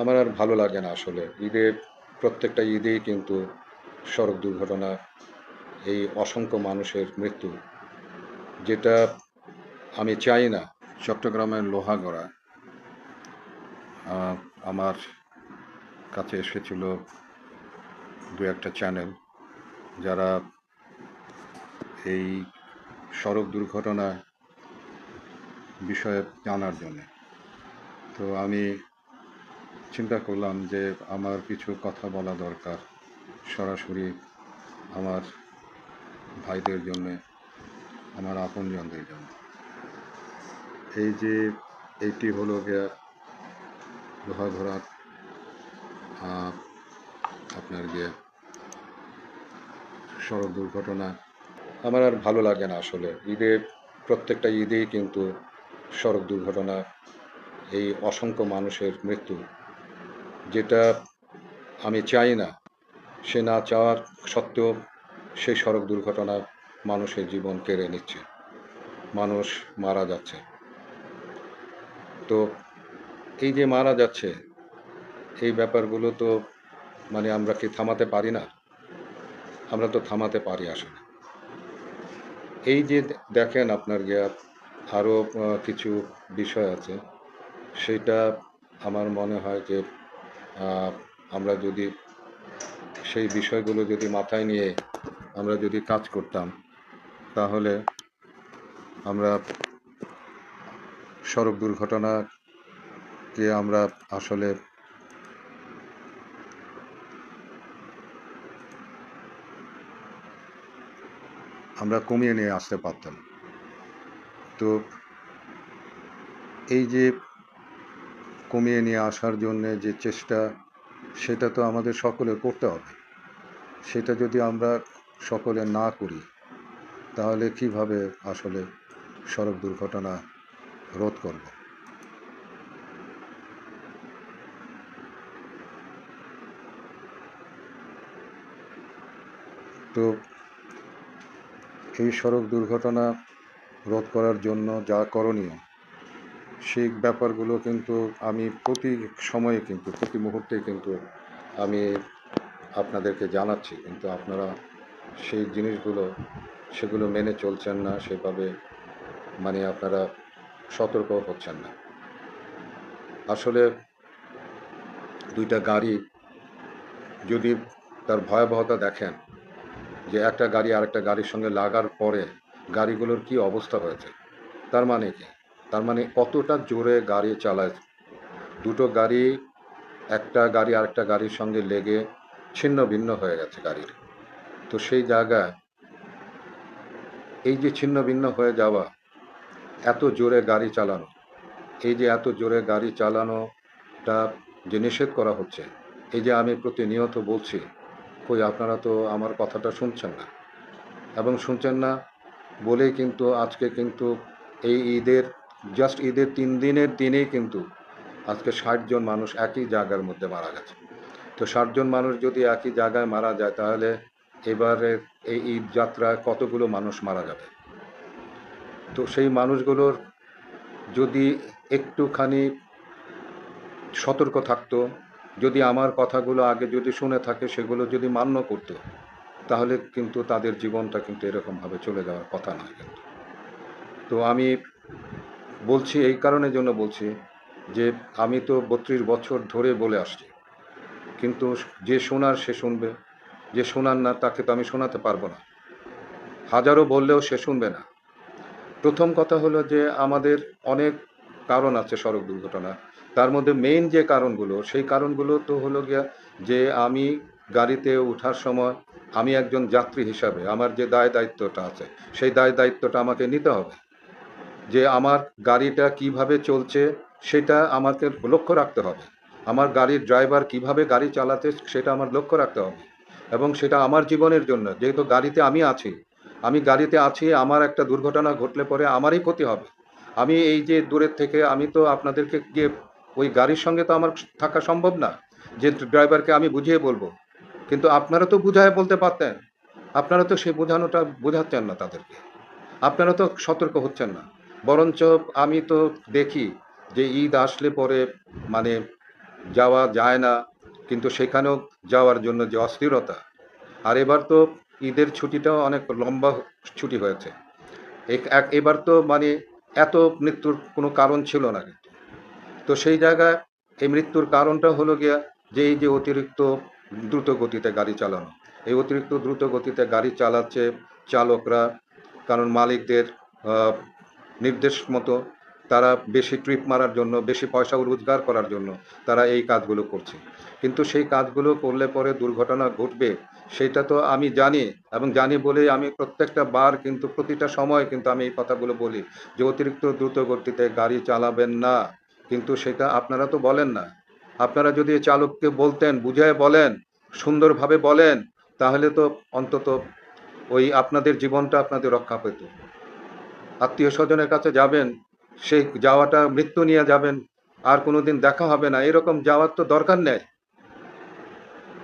আমার আর ভালো লাগে না আসলে। ঈদে, প্রত্যেকটা ঈদেই কিন্তু সড়ক দুর্ঘটনা, এই অসংখ্য মানুষের মৃত্যু, যেটা আমি চাই না। চট্টগ্রামের লোহাগড়া আমার কাছে এসেছিল দু একটা চ্যানেল যারা এই সড়ক দুর্ঘটনা বিষয়ে জানার জন্য। তো আমি চিন্তা করলাম যে আমার কিছু কথা বলা দরকার সরাসরি আমার ভাইদের জন্য আমার আপনজনদের জন্য। এই যে এইটি হলো গিয়া লোহা আহ, আপনার গিয়ে সড়ক দুর্ঘটনা। আমার আর ভালো লাগে না আসলে। ঈদে প্রত্যেকটা ঈদেই কিন্তু সড়ক দুর্ঘটনা এই অসংখ্য মানুষের মৃত্যু। যেটা আমি চাই না, সে না চাওয়ার সত্ত্বেও সেই সড়ক দুর্ঘটনা মানুষের জীবন কেড়ে নিচ্ছে। মানুষ মারা যাচ্ছে। তো এই যে মারা যাচ্ছে, এই ব্যাপারগুলো তো মানে আমরা কি থামাতে পারি না? আমরা তো থামাতে পারি আসলে। এই যে দেখেন আপনার গিয়া আরও কিছু বিষয় আছে, সেটা আমার মনে হয় যে আমরা যদি সেই বিষয়গুলো যদি মাথায় নিয়ে আমরা যদি কাজ করতাম, তাহলে আমরা সড়ক দুর্ঘটনাকে আমরা আসলে আমরা কমিয়ে নিয়ে আসতে পারতাম। তো এই যে কমিয়ে নিয়ে আসার জন্য যে চেষ্টা, সেটা তো আমাদের সকলের করতে হবে। সেটা যদি আমরা সকলে না করি, তাহলে কীভাবে আসলে সড়ক দুর্ঘটনা রোধ করব? তো এই সড়ক দুর্ঘটনা রোধ করার জন্য যা করণীয় সেই ব্যাপারগুলো কিন্তু আমি প্রতি সময়ে কিন্তু, প্রতি মুহূর্তে কিন্তু আমি আপনাদেরকে জানাচ্ছি। কিন্তু আপনারা সেই জিনিসগুলো, সেগুলো মেনে চলছেন না, সেভাবে মানে আপনারা সতর্ক হচ্ছেন না। আসলে দুইটা গাড়ি যদি তার ভয়াবহতা দেখেন, যে একটা গাড়ি আরেকটা গাড়ির সঙ্গে লাগার পরে গাড়িগুলোর কি অবস্থা হয়েছে, তার মানে কি? তার মানে কতটা জোরে গাড়ি চালায়? দুটো গাড়ি, একটা গাড়ি আরেকটা গাড়ির সঙ্গে লেগে ছিন্ন ভিন্ন হয়ে গেছে গাড়ির। তো সেই জায়গায় এই যে ছিন্ন ভিন্ন হয়ে যাওয়া, এত জোরে গাড়ি চালানো, এই যে এত জোরে গাড়ি চালানোটা যে নিষেধ করা হচ্ছে, এই যে আমি প্রতিনিয়ত বলছি, কই আপনারা তো আমার কথাটা শুনছেন না। এবং শুনছেন না বলেই কিন্তু আজকে কিন্তু এই ঈদের জাস্ট ঈদের তিন দিনের দিনেই কিন্তু আজকে ষাট জন মানুষ একই জায়গার মধ্যে মারা গেছে। তো ষাট জন মানুষ যদি একই জায়গায় মারা যায়, তাহলে এবারে এই ঈদ যাত্রায় কতগুলো মানুষ মারা যাবে? তো সেই মানুষগুলোর যদি একটুখানি সতর্ক থাকতো, যদি আমার কথাগুলো আগে যদি শুনে থাকে, সেগুলো যদি মান্য করতো, তাহলে কিন্তু তাদের জীবনটা কিন্তু এরকমভাবে চলে যাওয়ার কথা নয় কিন্তু। তো আমি বলছি, এই কারণের জন্য বলছি যে, আমি তো বত্রিশ বছর ধরে বলে আসছি। কিন্তু যে শোনার সে শুনবে। যে শোনার না, তাকে তো আমি শোনাতে পারব না। হাজারো বললেও সে শুনবে না। প্রথম কথা হলো যে, আমাদের অনেক কারণ আছে সড়ক দুর্ঘটনা তার মধ্যে মেইন যে কারণগুলো, সেই কারণগুলো তো হলো গিয়া যে, আমি গাড়িতে ওঠার সময় আমি একজন যাত্রী হিসাবে আমার যে দায় দায়িত্বটা আছে, সেই দায় দায়িত্বটা আমাকে নিতে হবে। যে আমার গাড়িটা কীভাবে চলছে সেটা আমাকে লক্ষ্য রাখতে হবে। আমার গাড়ির ড্রাইভার কীভাবে গাড়ি চালাতে সেটা আমার লক্ষ্য রাখতে হবে এবং সেটা আমার জীবনের জন্য। যেহেতু গাড়িতে আমি আছি, আমি গাড়িতে আছি, আমার একটা দুর্ঘটনা ঘটলে পরে আমারই ক্ষতি হবে। আমি এই যে দূরের থেকে, আমি তো আপনাদেরকে গিয়ে ওই গাড়ির সঙ্গে তো আমার থাকা সম্ভব না, যে ড্রাইভারকে আমি বুঝিয়ে বলব। কিন্তু আপনারা তো বুঝায় বলতে পারতেন। আপনারা তো সে বোঝানোটা বোঝাচ্ছেন না তাদেরকে। আপনারা তো সতর্ক হচ্ছেন না। বরঞ্চ আমি তো দেখি যে ঈদ আসলে পরে মানে যাওয়া যায় না, কিন্তু সেখানেও যাওয়ার জন্য যে অস্থিরতা। আর এবার তো ঈদের ছুটিটাও অনেক লম্বা ছুটি হয়েছে। এক- এবার তো মানে এত মৃত্যুর কোনো কারণ ছিল না কিন্তু। তো সেই জায়গায় এই মৃত্যুর কারণটা হলো গিয়া যে এই যে অতিরিক্ত দ্রুত গতিতে গাড়ি চালানো। এই অতিরিক্ত দ্রুত গতিতে গাড়ি চালাচ্ছে চালকরা, কারণ মালিকদের নির্দেশ মতো তারা বেশি ট্রিপ মারার জন্য, বেশি পয়সা রোজগার করার জন্য তারা এই কাজগুলো করছে। কিন্তু সেই কাজগুলো করলে পরে দুর্ঘটনা ঘটবে, সেটা তো আমি জানি এবং জানি বলেই আমি প্রত্যেকটা বার কিন্তু প্রতিটা সময় কিন্তু আমি এই কথাগুলো বলি যে অতিরিক্ত দ্রুত গতিতে গাড়ি চালাবেন না। কিন্তু সেটা আপনারা তো বলেন না। আপনারা যদি চালককে বলতেন, বুঝায় বলেন, সুন্দরভাবে বলেন, তাহলে তো অন্তত ওই আপনাদের জীবনটা আপনাদের রক্ষা পেত। আত্মীয় স্বজনের কাছে যাবেন, সেই যাওয়াটা মৃত্যু নিয়ে যাবেন, আর কোনোদিন দেখা হবে না। এরকম যাওয়ার তো দরকার নেই।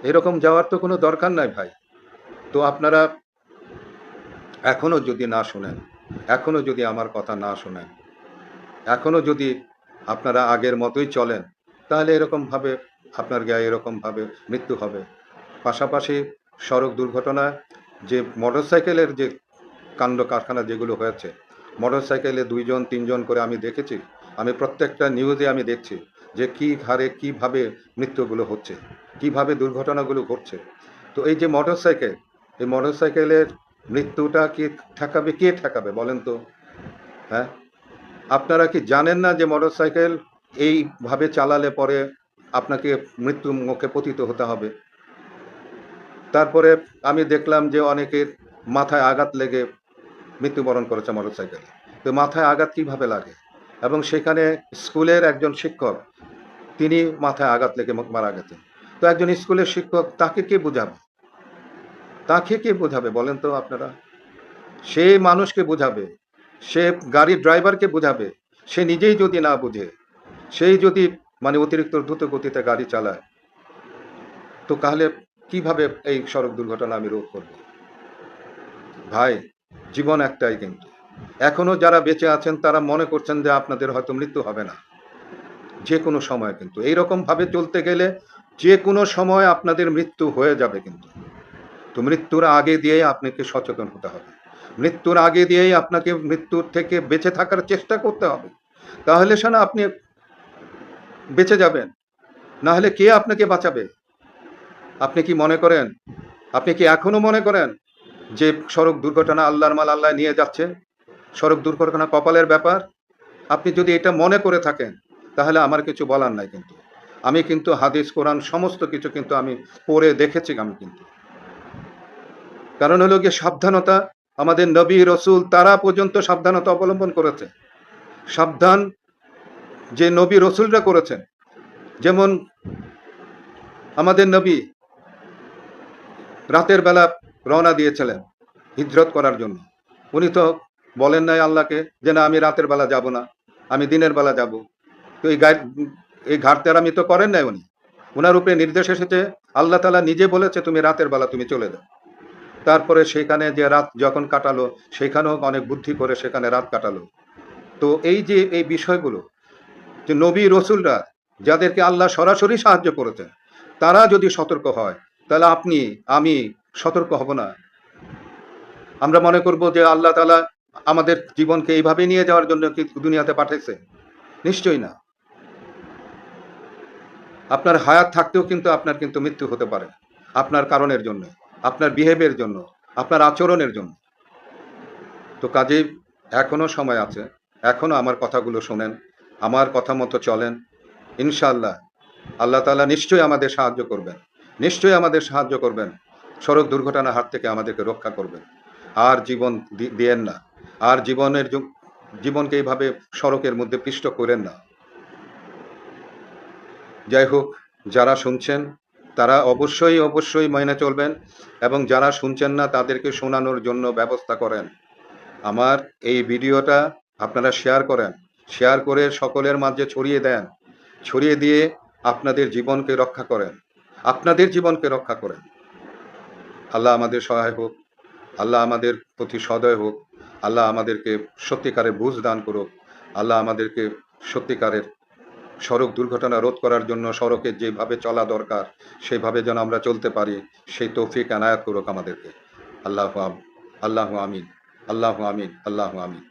এরকম যাওয়ার তো কোনো দরকার নাই ভাই। তো আপনারা এখনও যদি না শোনেন, এখনও যদি আমার কথা না শোনেন, এখনও যদি আপনারা আগের মতোই চলেন, তাহলে এরকমভাবে আপনার গায়ে এরকমভাবে মৃত্যু হবে। পাশাপাশি সড়ক দুর্ঘটনায় যে মোটরসাইকেলের যে কাণ্ড কারখানা যেগুলো হয়েছে মোটরসাইকেলে দুইজন, তিনজন করে আমি দেখেছি। আমি প্রত্যেকটা নিউজে আমি দেখছি যে কী হারে কীভাবে মৃত্যুগুলো হচ্ছে, কীভাবে দুর্ঘটনাগুলো ঘটছে। তো এই যে মোটরসাইকেল, এই মোটরসাইকেলের মৃত্যুটা কি ঠেকাবে, কে ঠেকাবে বলেন তো? হ্যাঁ? আপনারা কি জানেন না যে মোটরসাইকেল এইভাবে চালালে পরে আপনাকে মৃত্যু মুখে পতিত হতে হবে? তারপরে আমি দেখলাম যে অনেকের মাথায় আঘাত লেগে মৃত্যুবরণ করেছে মোটরসাইকেলে। তো মাথায় আঘাত কীভাবে লাগে? এবং সেখানে স্কুলের একজন শিক্ষক, তিনি মাথায় আঘাত লেগে মারা গেছেন। তো একজন স্কুলের শিক্ষক তাকে কে বোঝাবে? তাকে কে বোঝাবে বলেন তো আপনারা? সে মানুষকে বোঝাবে, সে গাড়ির ড্রাইভারকে বোঝাবে, সে নিজেই যদি না বুঝে, সেই যদি মানে অতিরিক্ত দ্রুত গতিতে গাড়ি চালায়, তো তাহলে কীভাবে এই সড়ক দুর্ঘটনা আমি রোধ করব? ভাই জীবন একটাই কিন্তু। এখনও যারা বেঁচে আছেন, তারা মনে করছেন যে আপনাদের হয়তো মৃত্যু হবে না। যে কোনো সময় কিন্তু। এইরকম ভাবে চলতে গেলে যে কোনো সময় আপনাদের মৃত্যু হয়ে যাবে কিন্তু। তো মৃত্যুর আগে দিয়েই আপনাকে সচেতন হতে হবে। মৃত্যুর আগে দিয়েই আপনাকে মৃত্যুর থেকে বেঁচে থাকার চেষ্টা করতে হবে। তাহলে সে না আপনি বেঁচে যাবেন। না হলে কে আপনাকে বাঁচাবে? আপনি কি মনে করেন? আপনি কি এখনও মনে করেন? যে সড়ক দুর্ঘটনা আল্লাহর মাল আল্লাহ নিয়ে যাচ্ছে, সড়ক দুর্ঘটনা কপালের ব্যাপার, আপনি যদি এটা মনে করে থাকেন, তাহলে আমার কিছু বলার নাই কিন্তু। আমি কিন্তু হাদিস, কোরআন, সমস্ত কিছু কিন্তু আমি পড়ে দেখেছি আমি কিন্তু। কারণ হলো গিয়ে সাবধানতা, আমাদের নবী, রসুল, তারা পর্যন্ত সাবধানতা অবলম্বন করেছে। সাবধান যে নবী, রসুলরা করেছেন। যেমন আমাদের নবী, রাতের বেলা রওনা দিয়েছিলেন হিজরত করার জন্য। উনি তো বলেন নাই আল্লাহকে যে, না, আমি রাতের বেলা যাব না, আমি দিনের বেলা যাব। তো এই গাই এই ঘাটতেরামি তো করেন নাই উনি। ওনার উপরে নির্দেশ এসেছে, আল্লাহ তালা নিজে বলেছে, তুমি রাতের বেলা তুমি চলে যাও। তারপরে সেখানে যে রাত যখন কাটালো সেখানেও অনেক বুদ্ধি করে সেখানে রাত কাটালো। তো এই যে, এই বিষয়গুলো, যে নবী রসুলরা যাদেরকে আল্লাহ সরাসরি সাহায্য করেছেন, তারা যদি সতর্ক হয়, তাহলে আপনি, আমি সতর্ক হব না। আমরা মনে করব যে আল্লাহ তালা আমাদের জীবনকে এইভাবে নিয়ে যাওয়ার জন্য কি দুনিয়াতে পাঠাইছে নিশ্চয়ই না। আপনার হায়াত থাকতেও কিন্তু আপনার কিন্তু মৃত্যু হতে পারে। আপনার কারণের জন্য, আপনার বিহেভিয়ার জন্য, আপনার আচরণের জন্য। তো কাজেই এখনও সময় আছে, এখনও আমার কথাগুলো শোনেন, আমার কথা মতো চলেন। ইনশাল্লাহ আল্লাহ তাআলা নিশ্চয়ই আমাদের সাহায্য করবেন, নিশ্চয়ই আমাদের সাহায্য করবেন। সড়ক দুর্ঘটনার হাত থেকে আমাদেরকে রক্ষা করবেন। আর জীবন দিয়েন না। আর জীবনের জীবনকে এইভাবে সড়কের মধ্যে পিষ্ট করেন না। যাই হোক, যারা শুনছেন, তারা অবশ্যই অবশ্যই মেনে চলবেন এবং যারা শুনছেন না, তাদেরকে শোনানোর জন্য ব্যবস্থা করেন। আমার এই ভিডিওটা আপনারা শেয়ার করেন। শেয়ার করে সকলের মাঝে ছড়িয়ে দেন। ছড়িয়ে দিয়ে আপনাদের জীবনকে রক্ষা করেন। আপনাদের জীবনকে রক্ষা করেন। আল্লাহ আমাদের সহায় হোক, আল্লাহ আমাদের প্রতি সদয় হোক, আল্লাহ আমাদেরকে সত্যিকারের বুঝ দান করুক, আল্লাহ আমাদেরকে সত্যিকারের সড়ক দুর্ঘটনা রোধ করার জন্য সড়কে যেভাবে চলা দরকার, সেভাবে যেন আমরা চলতে পারি, সেই তৌফিক আনায়াত করুক আমাদেরকে। আল্লাহ আল্লাহ আমিন আল্লাহ আমিন আল্লাহ আমিন।